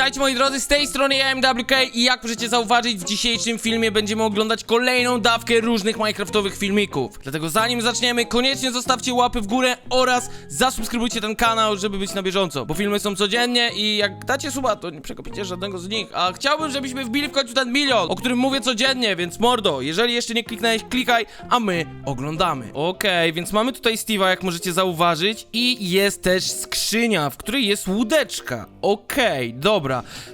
Witajcie moi drodzy, z tej strony ja MWK i jak możecie zauważyć w dzisiejszym filmie będziemy oglądać kolejną dawkę różnych minecraftowych filmików. Dlatego zanim zaczniemy, koniecznie zostawcie łapy w górę oraz zasubskrybujcie ten kanał, żeby być na bieżąco, bo filmy są codziennie i jak dacie suba, to nie przekopicie żadnego z nich, a chciałbym, żebyśmy wbili w końcu ten milion, o którym mówię codziennie, więc mordo, jeżeli jeszcze nie kliknąłeś, klikaj, a my oglądamy. Okej, więc mamy tutaj Steve'a, jak możecie zauważyć i jest też skrzynia, w której jest łódeczka. Okej, dobra.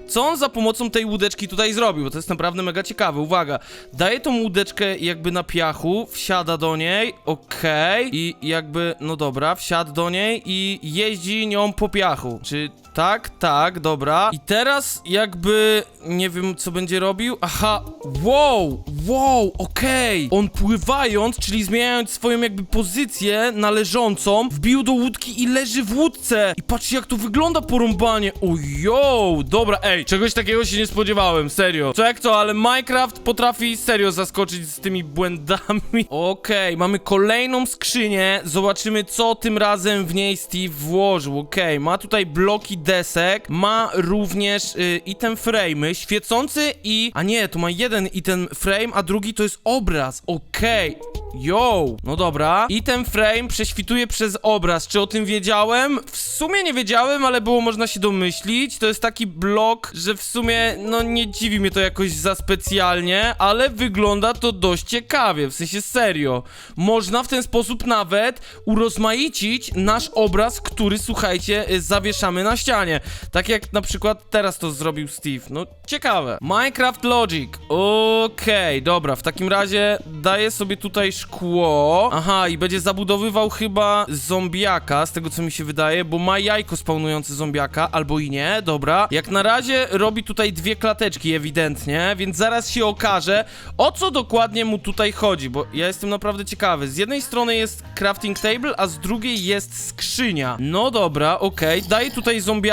Co on za pomocą tej łódeczki tutaj zrobił? Bo to jest naprawdę mega ciekawe. Uwaga, daje tą łódeczkę jakby na piachu, wsiada do niej, okej, i jakby, no dobra, wsiadł do niej i jeździ nią po piachu. Czy tak, tak, dobra. I teraz jakby nie wiem co będzie robił. Aha, wow, wow, okej. On pływając, czyli zmieniając swoją jakby pozycję na leżącą, wbił do łódki i leży w łódce. I patrzcie jak to wygląda porąbanie. Ojo, dobra, ej, czegoś takiego się nie spodziewałem, serio. Co jak co, ale Minecraft potrafi serio zaskoczyć z tymi błędami. Okej, mamy kolejną skrzynię. Zobaczymy co tym razem w niej Steve włożył. Okej, ma tutaj bloki desek, ma również y, item frame'y, świecący i... A nie, to ma jeden item frame, a drugi to jest obraz. Okej. Yo! No dobra. Item frame prześwituje przez obraz. Czy o tym wiedziałem? W sumie nie wiedziałem, ale było można się domyślić. To jest taki blok, że w sumie, no nie dziwi mnie to jakoś za specjalnie, ale wygląda to dość ciekawie, w sensie serio. Można w ten sposób nawet urozmaicić nasz obraz, który, słuchajcie, y, zawieszamy na ścianie. Tak jak na przykład teraz to zrobił Steve. No, ciekawe. Minecraft Logic. Okej, dobra, w takim razie daję sobie tutaj szkło. Aha, i będzie zabudowywał chyba zombiaka, z tego co mi się wydaje, bo ma jajko spawnujące zombiaka, albo i nie, dobra. Jak na razie robi tutaj dwie klateczki ewidentnie, więc zaraz się okaże, o co dokładnie mu tutaj chodzi, bo ja jestem naprawdę ciekawy. Z jednej strony jest crafting table, a z drugiej jest skrzynia. No dobra, okej. Daję tutaj zombiaka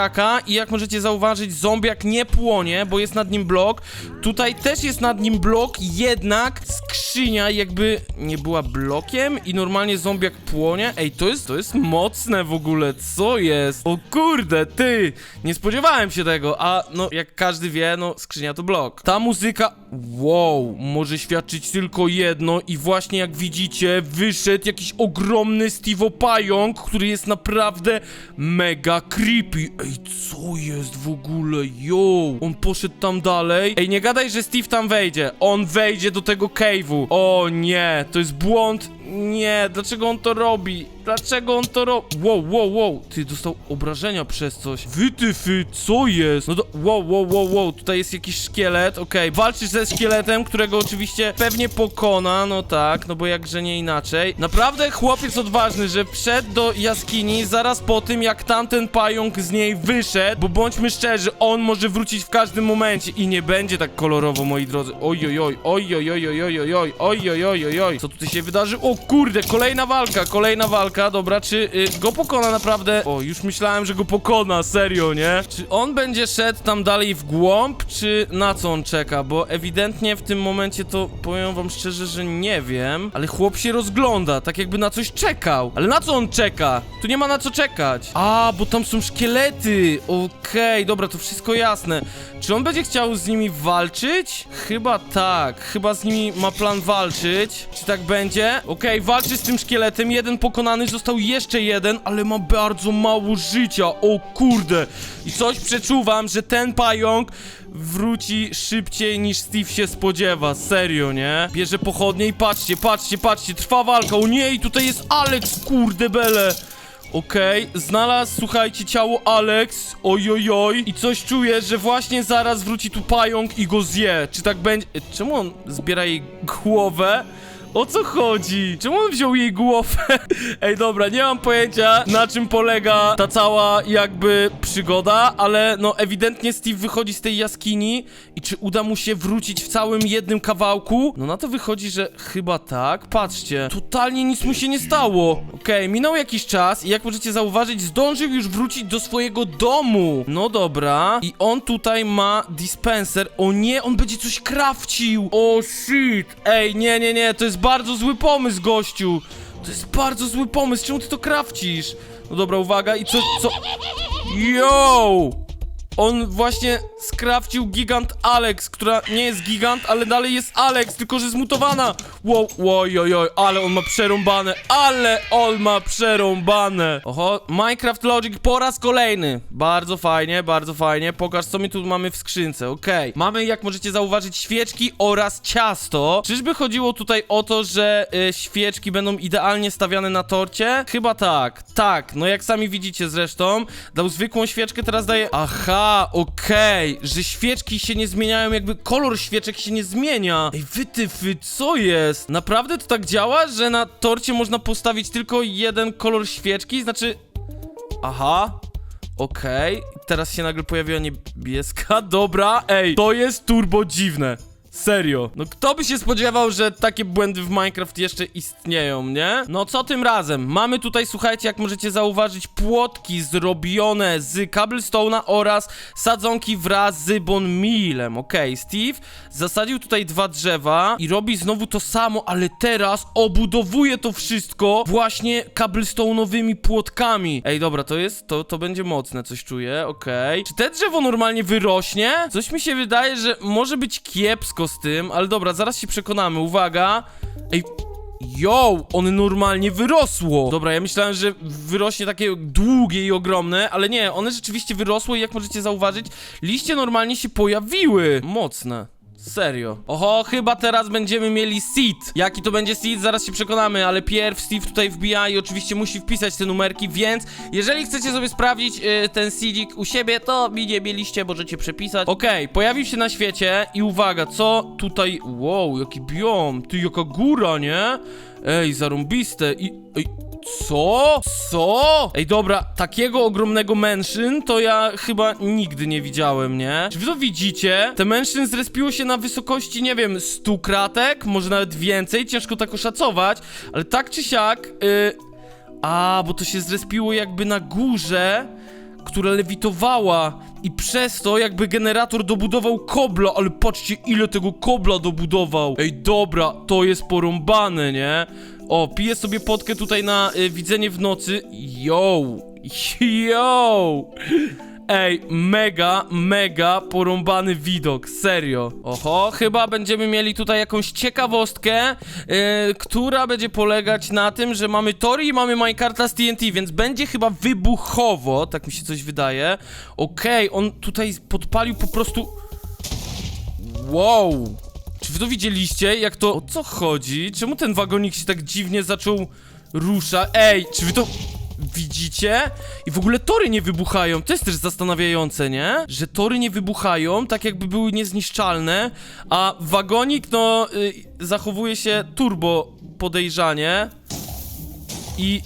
i jak możecie zauważyć, zombiak nie płonie, bo jest nad nim blok. Tutaj też jest nad nim blok, jednak skrzynia jakby nie była blokiem i normalnie zombiak płonie. Ej, to jest, to jest mocne w ogóle, co jest? O kurde, ty! Nie spodziewałem się tego, a no jak każdy wie, no skrzynia to blok. Ta muzyka, wow, może świadczyć tylko jedno i właśnie jak widzicie, wyszedł jakiś ogromny Steve Pająk, który jest naprawdę mega creepy. Ej, co jest w ogóle? Yo! On poszedł tam dalej. Ej, nie gadaj, że Steve tam wejdzie. On wejdzie do tego cave'u. O nie, to jest błąd. Nie, dlaczego on to robi? Dlaczego on to robi? Wow, wow, wow. Ty, dostał obrażenia przez coś. Wytyfy, co jest? No to, wow, wow, wow, wow. Tutaj jest jakiś szkielet, okej. Okay. Walczysz ze szkieletem, którego oczywiście pewnie pokona, no tak, no bo jakże nie inaczej. Naprawdę chłopiec odważny, że wszedł do jaskini zaraz po tym, jak tamten pająk z niej wyszedł, bo bądźmy szczerzy, on może wrócić w każdym momencie i nie będzie tak kolorowo, moi drodzy. Oj, oj, oj, oj, oj, oj, oj, oj, oj, oj, oj, oj. Co tutaj się wydarzy? O kurde, kolejna walka, kolejna walka. Dobra, czy y, go pokona naprawdę? O, już myślałem, że go pokona, serio, nie? Czy on będzie szedł tam dalej w głąb, czy na co on czeka? Bo ewidentnie w tym momencie to powiem wam szczerze, że nie wiem. Ale chłop się rozgląda, tak jakby na coś czekał. Ale na co on czeka? Tu nie ma na co czekać. A, bo tam są szkielety. Okej, dobra, to wszystko jasne. Czy on będzie chciał z nimi walczyć? Chyba tak. Chyba z nimi ma plan walczyć. Czy tak będzie? Okej, walczy z tym szkieletem. Jeden pokonany, został jeszcze jeden, ale ma bardzo mało życia. O kurde. I coś przeczuwam, że ten pająk wróci szybciej niż Steve się spodziewa. Serio, nie? Bierze pochodnie i patrzcie, patrzcie, patrzcie. Trwa walka. O nie, i tutaj jest Alex, kurde bele. Okej, znalazł, słuchajcie, ciało Alex, ojojoj, i coś czuję, że właśnie zaraz wróci tu pająk i go zje. Czy tak będzie? Czemu on zbiera jej głowę? O co chodzi? Czemu on wziął jej głowę? Ej, dobra, nie mam pojęcia, na czym polega ta cała jakby przygoda, ale no ewidentnie Steve wychodzi z tej jaskini i czy uda mu się wrócić w całym jednym kawałku? No na to wychodzi, że chyba tak. Patrzcie, totalnie nic mu się nie stało. Okej, minął jakiś czas i jak możecie zauważyć, zdążył już wrócić do swojego domu. No dobra. I on tutaj ma dispenser. O nie, on będzie coś krawcił. O shit. Ej, nie, nie, nie, to jest bardzo zły pomysł, gościu. To jest bardzo zły pomysł. Czemu ty to krawcisz? No dobra, uwaga i co, co... Yo! On właśnie skrawcił gigant Alex, która nie jest gigant, ale dalej jest Alex, tylko że zmutowana. Wow, oj, oj, oj, ale on ma przerąbane, ale on ma przerąbane. Oho, Minecraft Logic po raz kolejny. Bardzo fajnie, bardzo fajnie. Pokaż, co my tu mamy w skrzynce, okej. Mamy, jak możecie zauważyć, świeczki oraz ciasto. Czyżby chodziło tutaj o to, że y, świeczki będą idealnie stawiane na torcie? Chyba tak, tak. No jak sami widzicie zresztą, dał zwykłą świeczkę, teraz daje... Aha, okej, że świeczki się nie zmieniają, jakby kolor świeczek się nie zmienia. Ej, wytyfy, co jest? Naprawdę to tak działa, że na torcie można postawić tylko jeden kolor świeczki? Znaczy... Aha, okej. Teraz się nagle pojawiła niebieska. Dobra, ej, to jest turbo dziwne. Serio. No kto by się spodziewał, że takie błędy w Minecraft jeszcze istnieją, nie? No co tym razem? Mamy tutaj, słuchajcie, jak możecie zauważyć, płotki zrobione z cobblestone'a oraz sadzonki wraz z bone mealem. Okej, Steve zasadził tutaj dwa drzewa i robi znowu to samo, ale teraz obudowuje to wszystko właśnie cobblestone'owymi płotkami. Ej, dobra, to jest, to, to będzie mocne, coś czuję, okej. Czy te drzewo normalnie wyrośnie? Coś mi się wydaje, że może być kiepsko z tym, ale dobra, zaraz się przekonamy, uwaga. Ej, Yo, one normalnie wyrosło. Dobra, ja myślałem, że wyrośnie takie długie i ogromne, ale nie, one rzeczywiście wyrosły i jak możecie zauważyć, liście normalnie się pojawiły. Mocne. Serio. Oho, chyba teraz będziemy mieli seed. Jaki to będzie seed, zaraz się przekonamy, ale pierw Steve tutaj wbija i oczywiście musi wpisać te numerki, więc jeżeli chcecie sobie sprawdzić y, ten seedzik u siebie, to mi nie mieliście, możecie przepisać. Okej, pojawił się na świecie i uwaga, co tutaj... Wow, jaki biom, ty jaka góra, nie? Ej, zarąbiste i... Ej, co? Co? Ej, dobra, takiego ogromnego mężczyzn to ja chyba nigdy nie widziałem, nie? Czy wy to widzicie? Te mężczyzn zrespiło się na wysokości, nie wiem, 100 kratek, może nawet więcej, ciężko tak oszacować, ale tak czy siak, y... A, bo to się zrespiło jakby na górze, która lewitowała i przez to jakby generator dobudował kobla, ale patrzcie ile tego kobla dobudował. Ej, dobra, to jest porąbane, nie? O, piję sobie potkę tutaj na y, widzenie w nocy. Yo! Yo! Ej, mega, mega porąbany widok, serio. Oho, chyba będziemy mieli tutaj jakąś ciekawostkę, yy, która będzie polegać na tym, że mamy Tori i mamy Minecarta z TNT, więc będzie chyba wybuchowo, tak mi się coś wydaje. Okej, on tutaj podpalił po prostu... Wow! Czy wy to widzieliście, jak to... O co chodzi? Czemu ten wagonik się tak dziwnie zaczął ruszać? Ej, czy wy to... Widzicie? I w ogóle tory nie wybuchają. To jest też zastanawiające, nie? Że tory nie wybuchają, tak jakby były niezniszczalne, a wagonik, no, y, zachowuje się turbo podejrzanie i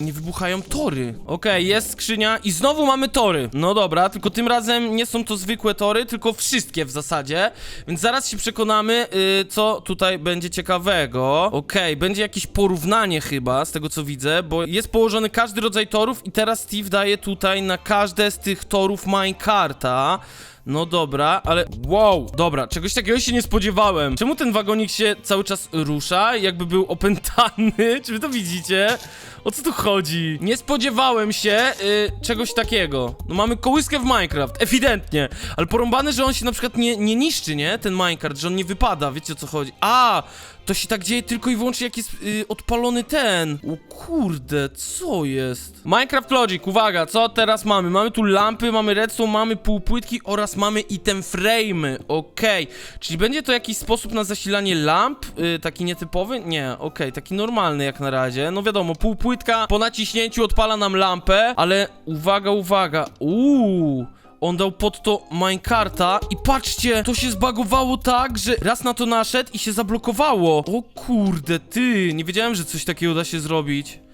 nie wybuchają tory. Okej, jest skrzynia i znowu mamy tory. No dobra, tylko tym razem nie są to zwykłe tory, tylko wszystkie w zasadzie. Więc zaraz się przekonamy, y, co tutaj będzie ciekawego. Okej, będzie jakieś porównanie chyba, z tego co widzę, bo jest położony każdy rodzaj torów i teraz Steve daje tutaj na każde z tych torów minecarta. No dobra, ale wow, dobra, czegoś takiego się nie spodziewałem. Czemu ten wagonik się cały czas rusza, jakby był opętany? Czy wy to widzicie? O co tu chodzi? Nie spodziewałem się y, czegoś takiego. No mamy kołyskę w Minecraft, ewidentnie. Ale porąbane, że on się na przykład nie, nie niszczy, nie? Ten Minecraft, że on nie wypada, wiecie o co chodzi. A, to się tak dzieje tylko i wyłącznie jak jest y, odpalony ten. O kurde, co jest? Minecraft Logic, uwaga, co teraz mamy? Mamy tu lampy, mamy redstone, mamy półpłytki oraz mamy item frame'y. Okej, czyli będzie to jakiś sposób na zasilanie lamp? Y, taki nietypowy? Nie, okej, taki normalny jak na razie. No wiadomo, półpłytka po naciśnięciu odpala nam lampę, ale uwaga, uwaga. Uuu. On dał pod to minecarta i patrzcie, to się zbagowało tak, że raz na to naszedł i się zablokowało. O kurde, ty, nie wiedziałem, że coś takiego da się zrobić.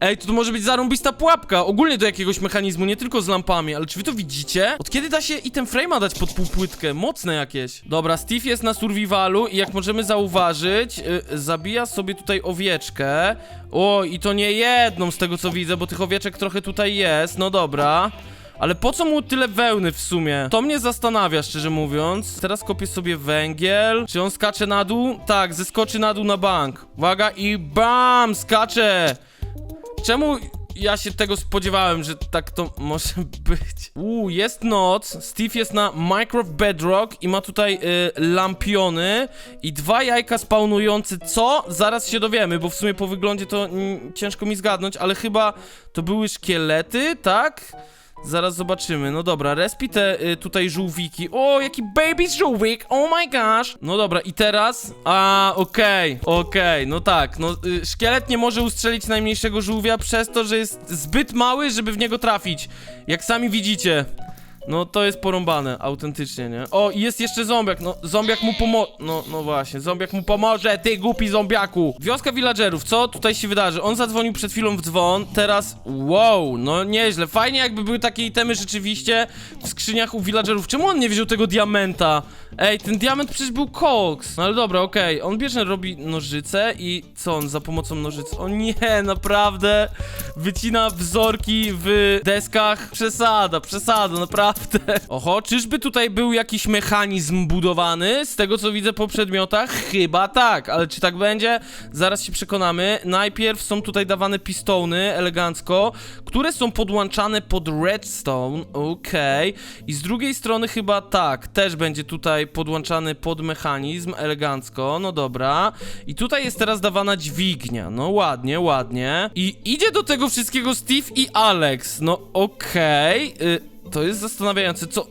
Ej, to, to może być zarąbista pułapka, ogólnie do jakiegoś mechanizmu, nie tylko z lampami, ale czy wy to widzicie? Od kiedy da się item frame'a dać pod półpłytkę? Mocne jakieś. Dobra, Steve jest na survivalu i jak możemy zauważyć, yy, zabija sobie tutaj owieczkę. O, i to nie jedną z tego co widzę, bo tych owieczek trochę tutaj jest, no dobra. Ale po co mu tyle wełny w sumie? To mnie zastanawia, szczerze mówiąc. Teraz kopię sobie węgiel. Czy on skacze na dół? Tak, zeskoczy na dół na bank. Uwaga i BAM! Skacze! Czemu ja się tego spodziewałem, że tak to może być. Uuu, jest noc, Steve jest na Minecraft Bedrock i ma tutaj y, lampiony i dwa jajka spawnujące, co? Zaraz się dowiemy, bo w sumie po wyglądzie to mm, ciężko mi zgadnąć, ale chyba to były szkielety, tak? Zaraz zobaczymy. No dobra, respi te y, tutaj żółwiki. O, jaki baby żółwik! Oh my gosh! No dobra, i teraz. A, okej, okej, no tak. No, y, szkielet nie może ustrzelić najmniejszego żółwia przez to, że jest zbyt mały, żeby w niego trafić. Jak sami widzicie. No to jest porąbane, autentycznie, nie? O, i jest jeszcze zombiak, no zombiak mu pomo... No, no właśnie, zombiak mu pomoże, ty głupi zombiaku! Wioska villagerów, co tutaj się wydarzy? On zadzwonił przed chwilą w dzwon, teraz... Wow, no nieźle, fajnie jakby były takie itemy rzeczywiście w skrzyniach u villagerów. Czemu on nie wziął tego diamenta? Ej, ten diament przecież był koks. No ale dobra, okej, on bierze, robi nożyce i co on za pomocą nożyc? O nie, naprawdę, wycina wzorki w deskach. Przesada, przesada, naprawdę. Oho, czyżby tutaj był jakiś mechanizm budowany? Z tego co widzę po przedmiotach, chyba tak, ale czy tak będzie? Zaraz się przekonamy. Najpierw są tutaj dawane pistony, elegancko, które są podłączane pod redstone, okej. I z drugiej strony chyba tak, też będzie tutaj podłączany pod mechanizm, elegancko, no dobra. I tutaj jest teraz dawana dźwignia, no ładnie, ładnie. I idzie do tego wszystkiego Steve i Alex, no okej. y, to jest zastanawiające, co...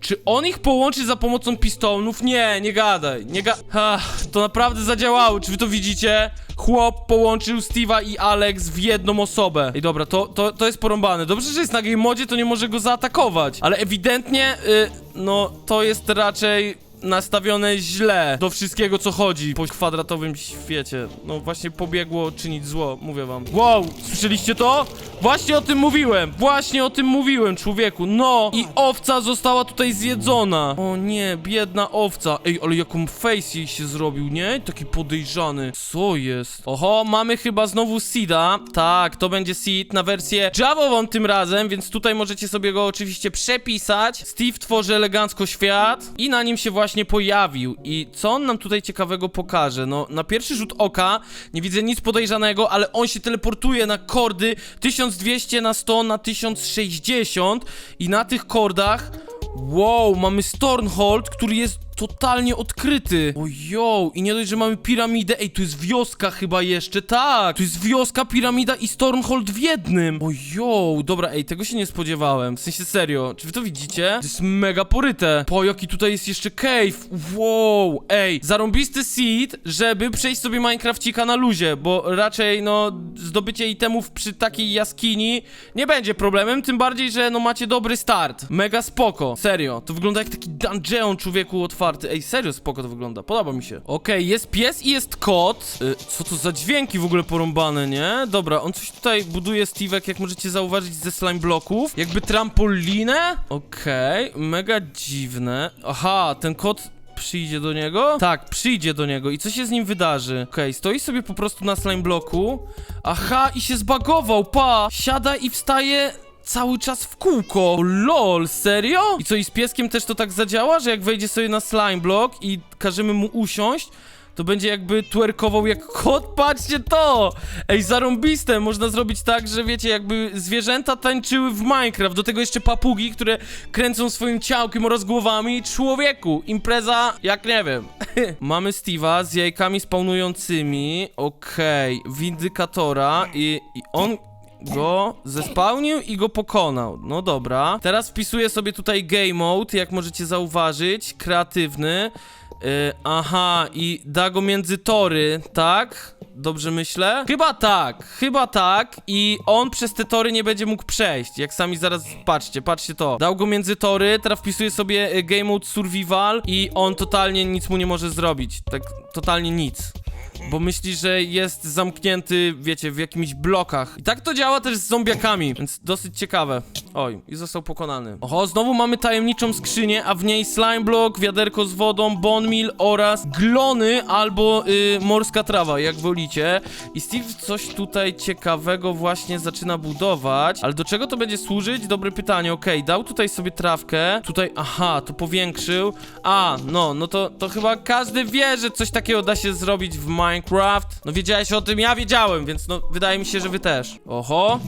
Czy on ich połączy za pomocą pistonów? Nie, nie gadaj, nie ga... Ach, to naprawdę zadziałało, czy wy to widzicie? Chłop połączył Steve'a i Alex w jedną osobę. I dobra, to, to, to jest porąbane. Dobrze, że jest na game modzie, to nie może go zaatakować. Ale ewidentnie, y, no, to jest raczej nastawione źle do wszystkiego, co chodzi po kwadratowym świecie. No właśnie pobiegło czynić zło, mówię wam. Wow, słyszeliście to? Właśnie o tym mówiłem, właśnie o tym mówiłem, człowieku. No, i owca została tutaj zjedzona. O nie, biedna owca. Ej, ale jaką face jej się zrobił, nie? Taki podejrzany. Co jest? Oho, mamy chyba znowu Seeda. Tak, to będzie Seed na wersję Javową tym razem, więc tutaj możecie sobie go oczywiście przepisać. Steve tworzy elegancko świat i na nim się właśnie pojawił. I co on nam tutaj ciekawego pokaże? No, na pierwszy rzut oka nie widzę nic podejrzanego, ale on się teleportuje na kordy 1200 na 100 na 1060 i na tych kordach Wow, mamy Stornhold, który jest totalnie odkryty. Ojo, i nie dość, że mamy piramidę. Ej, tu jest wioska chyba jeszcze, tak. Tu jest wioska, piramida i Stornhold w jednym. Ojo, dobra, ej, tego się nie spodziewałem. W sensie serio, czy wy to widzicie? To jest mega poryte. Po, jaki tutaj jest jeszcze cave. Wow, ej, zarąbisty seed, żeby przejść sobie Minecrafcika na luzie, bo raczej, no, zdobycie itemów przy takiej jaskini nie będzie problemem, tym bardziej, że no macie dobry start. Mega spoko, serio. To wygląda jak taki dungeon człowieku otwarty. Ej, serio spoko to wygląda, podoba mi się. Okej, jest pies i jest kot. Y, co to za dźwięki w ogóle porąbane, nie? Dobra, on coś tutaj buduje, Steve'ek, jak możecie zauważyć, ze slime bloków. Jakby trampolinę? Okej, mega dziwne. Aha, ten kot przyjdzie do niego? Tak, przyjdzie do niego. I co się z nim wydarzy? Okej, stoi sobie po prostu na slime bloku. Aha, i się zbagował, pa! Siada i wstaje cały czas w kółko. Lol, serio? I co, i z pieskiem też to tak zadziała, że jak wejdzie sobie na slime block i każemy mu usiąść, to będzie jakby twerkował jak kot, patrzcie to! Ej, zarąbiste, można zrobić tak, że wiecie, jakby zwierzęta tańczyły w Minecraft, do tego jeszcze papugi, które kręcą swoim ciałkiem oraz głowami, człowieku, impreza, jak nie wiem. Mamy Steve'a z jajkami spawnującymi, okej, windykatora i, i on go zespałnił i go pokonał. No dobra. Teraz wpisuję sobie tutaj game mode, jak możecie zauważyć, kreatywny. Yy, aha, i da go między tory, tak? Dobrze myślę? Chyba tak, chyba tak i on przez te tory nie będzie mógł przejść, jak sami zaraz patrzcie, patrzcie to. Dał go między tory, teraz wpisuję sobie y, game mode survival i on totalnie nic mu nie może zrobić, tak totalnie nic. Bo myśli, że jest zamknięty, wiecie, w jakimiś blokach. I tak to działa też z zombiakami, więc dosyć ciekawe. Oj, i został pokonany. Oho, znowu mamy tajemniczą skrzynię, a w niej slime block, wiaderko z wodą, bone meal oraz glony albo y, morska trawa, jak wolicie. I Steve coś tutaj ciekawego właśnie zaczyna budować. Ale do czego to będzie służyć? Dobre pytanie, okej, dał tutaj sobie trawkę. Tutaj, aha, to powiększył. A, no, no to, to chyba każdy wie, że coś takiego da się zrobić w Minecraft. No wiedziałeś o tym, ja wiedziałem, więc no wydaje mi się, że wy też. Oho.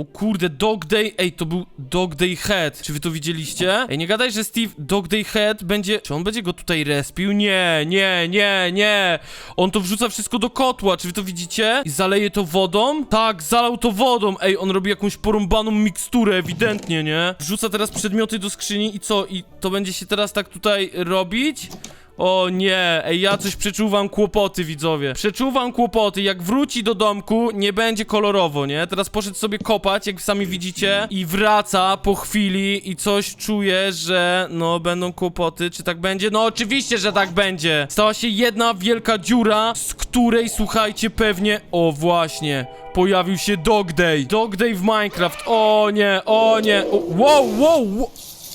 O kurde, Dog Day, ej, to był Dog Day Head. Czy wy to widzieliście? Ej, nie gadaj, że Steve Dog Day Head będzie... Czy on będzie go tutaj respił? Nie, nie, nie, nie. On to wrzuca wszystko do kotła, czy wy to widzicie? I zaleje to wodą? Tak, zalał to wodą. Ej, on robi jakąś porąbaną miksturę, ewidentnie, nie? Wrzuca teraz przedmioty do skrzyni i co? I to będzie się teraz tak tutaj robić? O nie, ej, ja coś przeczuwam kłopoty, widzowie. Przeczuwam kłopoty, jak wróci do domku, nie będzie kolorowo, nie? Teraz poszedł sobie kopać, jak sami widzicie, i wraca po chwili i coś czuje, że no będą kłopoty. Czy tak będzie? No oczywiście, że tak będzie. Stała się jedna wielka dziura, z której, słuchajcie, pewnie, o właśnie, pojawił się Dog Day. Dog Day w Minecraft. O nie, o nie. O, wow, wow, wow.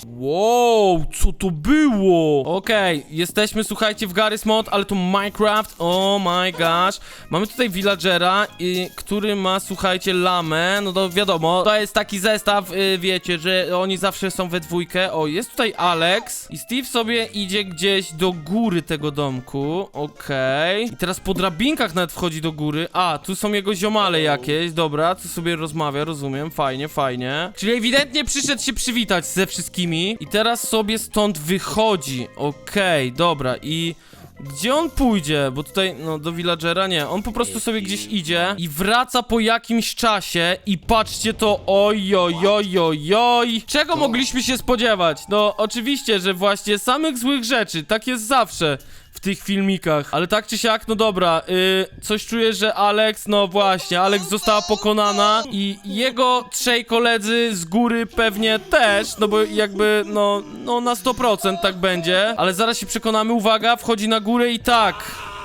Wow, co to było? Okej, jesteśmy, słuchajcie, w Garry's Mod, ale to Minecraft, oh my gosh. Mamy tutaj villagera, y, który ma, słuchajcie, lamę, no to wiadomo, to jest taki zestaw, y, wiecie, że oni zawsze są we dwójkę. O, jest tutaj Alex i Steve sobie idzie gdzieś do góry tego domku, okej. I teraz po drabinkach nawet wchodzi do góry. A, tu są jego ziomale jakieś, dobra, tu sobie rozmawia, rozumiem, fajnie, fajnie. Czyli ewidentnie przyszedł się przywitać ze wszystkimi i teraz sobie stąd wychodzi, okej, dobra, i... Gdzie on pójdzie? Bo tutaj, no, do villagera nie. On po prostu sobie gdzieś idzie i wraca po jakimś czasie i patrzcie to, oj, oj, oj, oj, oj. Czego mogliśmy się spodziewać? No, oczywiście, że właśnie samych złych rzeczy. Tak jest zawsze w tych filmikach. Ale tak czy siak, no dobra, y, coś czuję, że Alex, no właśnie, Alex została pokonana i jego trzej koledzy z góry pewnie też, no bo jakby, no, no na 100% tak będzie. Ale zaraz się przekonamy, uwaga, wchodzi na górę i tak...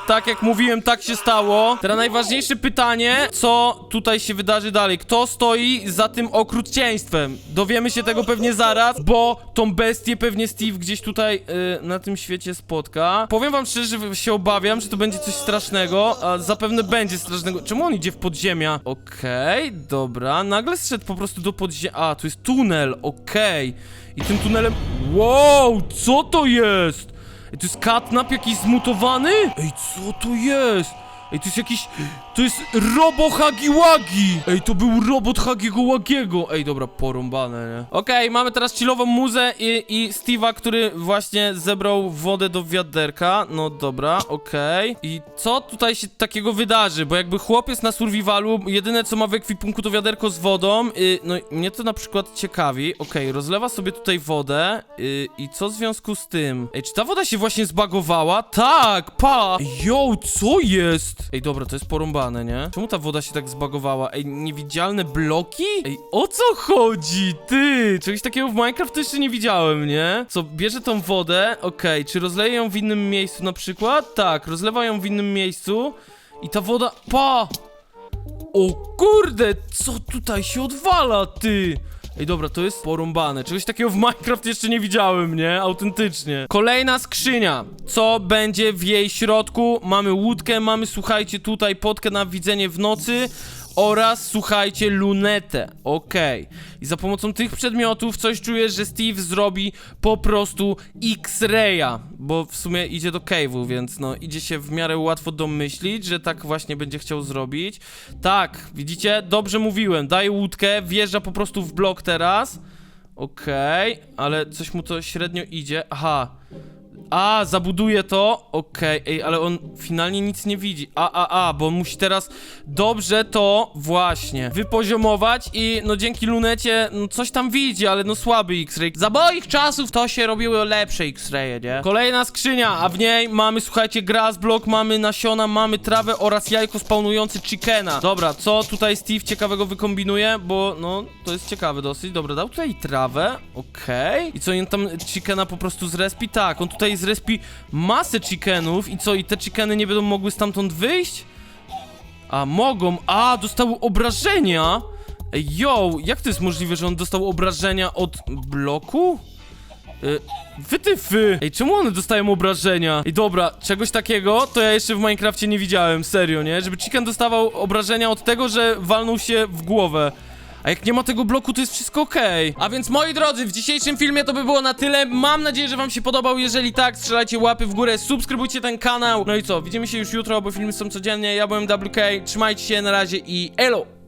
Tak jak mówiłem, tak się stało. Teraz najważniejsze pytanie, co tutaj się wydarzy dalej? Kto stoi za tym okrucieństwem? Dowiemy się tego pewnie zaraz, bo tą bestię pewnie Steve gdzieś tutaj y, na tym świecie spotka. Powiem wam szczerze, że się obawiam, że to będzie coś strasznego, a zapewne będzie strasznego. Czemu on idzie w podziemia? Okej, dobra. Nagle zszedł po prostu do podziemia. A, tu jest tunel, okej. I tym tunelem... Wow, co to jest? Ej, to jest catnap jakiś zmutowany? Ej, co to jest? Ej, to jest jakiś... To jest Robo Hagiwagi! Ej, to był robot Hagiego Łagiego! Ej, dobra, porąbane, nie? Okej, mamy teraz chillową muzę i, i Steve'a, który właśnie zebrał wodę do wiaderka. No dobra, okej. I co tutaj się takiego wydarzy? Bo jakby chłopiec na survivalu, jedyne co ma w ekwipunku to wiaderko z wodą. No, mnie to na przykład ciekawi. Okej, rozlewa sobie tutaj wodę. Y, I co w związku z tym? Ej, czy ta woda się właśnie zbagowała? Tak, pa! Yo, co jest? Ej, dobra, to jest porąbane, nie? Czemu ta woda się tak zbagowała? Ej, niewidzialne bloki? Ej, o co chodzi? Ty! Czegoś takiego w Minecraft jeszcze nie widziałem, nie? Co, bierze tą wodę, okej, czy rozleje ją w innym miejscu na przykład? Tak, rozlewa ją w innym miejscu i ta woda... Pa! O kurde, co tutaj się odwala, ty? Ej, dobra, to jest porąbane. Czegoś takiego w Minecraft jeszcze nie widziałem, nie? Autentycznie. Kolejna skrzynia. Co będzie w jej środku? Mamy łódkę, mamy, słuchajcie, tutaj potkę na widzenie w nocy oraz, słuchajcie, lunetę. Okej. I za pomocą tych przedmiotów coś czuję, że Steve zrobi po prostu X-Raya, bo w sumie idzie do cave'u, więc no, idzie się w miarę łatwo domyślić, że tak właśnie będzie chciał zrobić. Tak, widzicie? Dobrze mówiłem. Daje łódkę, wjeżdża po prostu w blok teraz. Okej, ale coś mu to średnio idzie. Aha. A, zabuduje to. Okej, ej, ale on finalnie nic nie widzi. A, a, a, bo on musi teraz dobrze to właśnie wypoziomować i no dzięki lunecie no coś tam widzi, ale no słaby X-ray. Za moich czasów to się robiły lepsze X-raye, nie? Kolejna skrzynia, a w niej mamy, słuchajcie, grass block, mamy nasiona, mamy trawę oraz jajko spawnujące chickena. Dobra, co tutaj Steve ciekawego wykombinuje, bo no to jest ciekawe dosyć. Dobra, dał tutaj trawę, okej. I co, on tam chickena po prostu zrespi? Tak, on tutaj zrespi masę chickenów i co, i te chickeny nie będą mogły stamtąd wyjść? A, mogą. A, dostały obrażenia? Yo, jak to jest możliwe, że on dostał obrażenia od bloku? Y, Wytyfy! Ej, czemu one dostają obrażenia? Ej, dobra, czegoś takiego to ja jeszcze w Minecrafcie nie widziałem, serio, nie? Żeby chicken dostawał obrażenia od tego, że walnął się w głowę. A jak nie ma tego bloku, to jest wszystko okej. A więc moi drodzy, w dzisiejszym filmie to by było na tyle. Mam nadzieję, że wam się podobał. Jeżeli tak, strzelajcie łapy w górę, subskrybujcie ten kanał. No i co, widzimy się już jutro, bo filmy są codziennie. Ja byłem WK, trzymajcie się, na razie i elo!